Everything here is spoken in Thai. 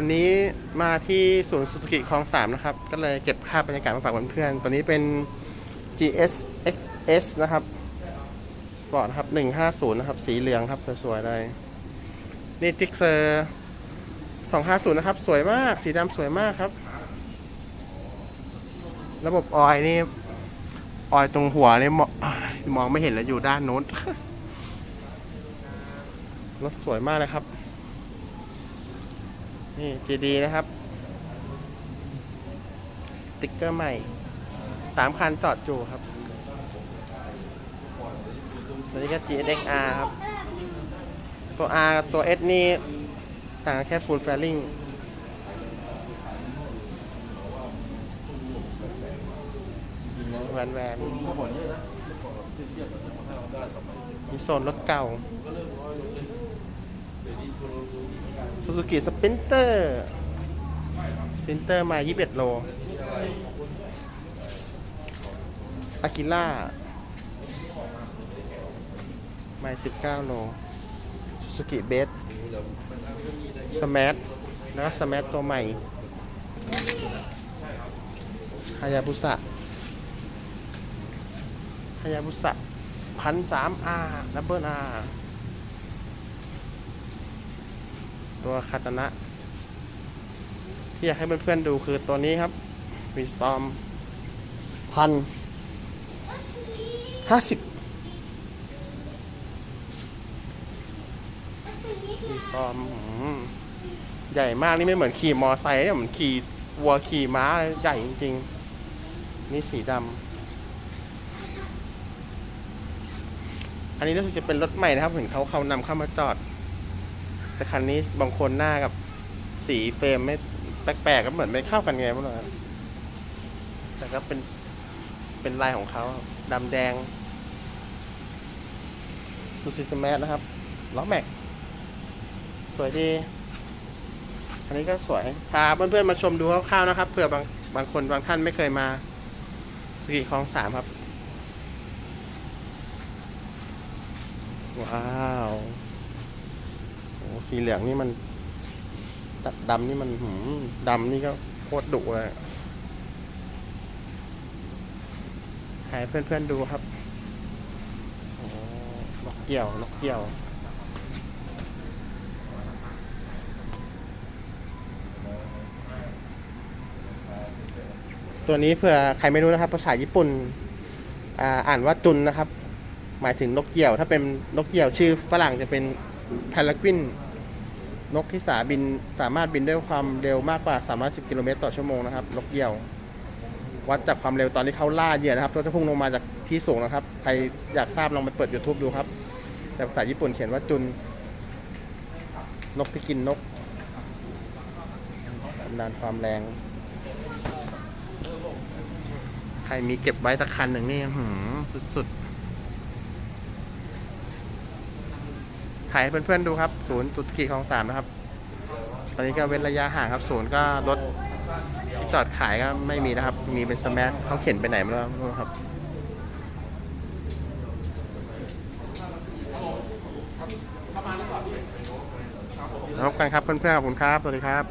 วันนี้มาที่ศูนย์ซูซูกิคลองสามนะครับ ก็เลยเก็บภาพบรรยากาศมาฝากเพื่อนๆตัวนี้เป็น GS XS นะครับ สปอร์ตครับ 150 นะครับ สีเหลืองครับ สวยๆเลย นี่ติ๊กเซอร์250 นะครับ สวยมาก สีดำสวยมากครับ ระบบออยนี่ ออยตรงหัวนี่มองมองไม่เห็นแล้วอยู่ด้านโน้นรถสวยมากเลยครับ นี่ GD นะครับ ติ๊กเกอร์ใหม่สามคันจอดอยู่ครับตัวนี้ก็ GSXR ครับ ตัว R กับตัว S นี่ต่างแค่ฟูลแฟลิงแวนแวนมีโซนรถเก่า ซูซูกิสปินเตอร์สปินเตอร์มา 21 โลอากิล่ามา 19 โลซูซูกิเบสสมาร์ทแล้วก็สมาร์ทตัวใหม่ฮายาบุสะฮายาบุสะพันสามอาร์ดับเบิลอาร์ ตัวคาตนะ ที่อยากให้เพื่อนๆดูคือตัวนี้ครับวีสตอมพันห้าสิบวีสตอมใหญ่มากนี่ไม่เหมือนขี่มอไซค์เนี่ยเหมือนขี่วัวขี่ม้าใหญ่จริงๆ นี่สีดำอันนี้รู้สึกจะเป็นรถใหม่นะครับ เห็นเขาเขานำเข้ามาจอด แต่คันนี้บางคนหน้ากับสีเฟรมไม่แปลกๆก็เหมือนไม่เข้ากันไงไม่รู้ครับแต่ก็เป็นเป็นลายของเขาดำแดงซูซิสแมทนะครับล้อแม็ก สวยดีอันนี้ก็สวย พาเพื่อนๆมาชมดูคร่าวๆนะครับเผื่อบางบางคนบางท่านไม่เคยมาสกิคลองสามครับ ว้าว สีเหลืองนี่มันตัดดำนี่มันหืมดำนี่ก็โคตรดุเลยให้เพื่อนๆดูครับโอ้นกเกี่ยวนกเกี่ยวตัวนี้เผื่อใครไม่รู้นะครับ ภาษาญี่ปุ่นอ่าอานว่าจุนนะครับ หมายถึงนกเหยี่ยว ถ้าเป็นนกเหยี่ยวชื่อฝรั่งจะเป็นพาราควิน นกที่สาบินสามารถบินด้วยความเร็วมากกว่า 310 กิโลเมตรต่อชั่วโมงนะครับ นกเหยี่ยว วัดจากความเร็วตอนที่เขาล่าเหยื่อนะครับรถจะพุ่งลงมาจากที่สูงนะครับ ใครอยากทราบลองไปเปิด YouTube ดูครับ แต่ภาษาญี่ปุ่นเขียนว่าจุน นกที่กินนกตำนานความแรง ใครมีเก็บไว้สักคันหนึ่งนี่หืมสุดๆ ถ่ายให้เพื่อนๆดูครับศูนย์จุดขีดของสามนะครับ ตอนนี้ก็เว้นระยะห่างครับศูนย์ก็รถที่จอดขายก็ไม่มีนะครับ มีเป็นสมาร์ทเขาเข็นไปไหนไม่รู้ครับพบกันครับเพื่อนๆขอบคุณครับ สวัสดีครับ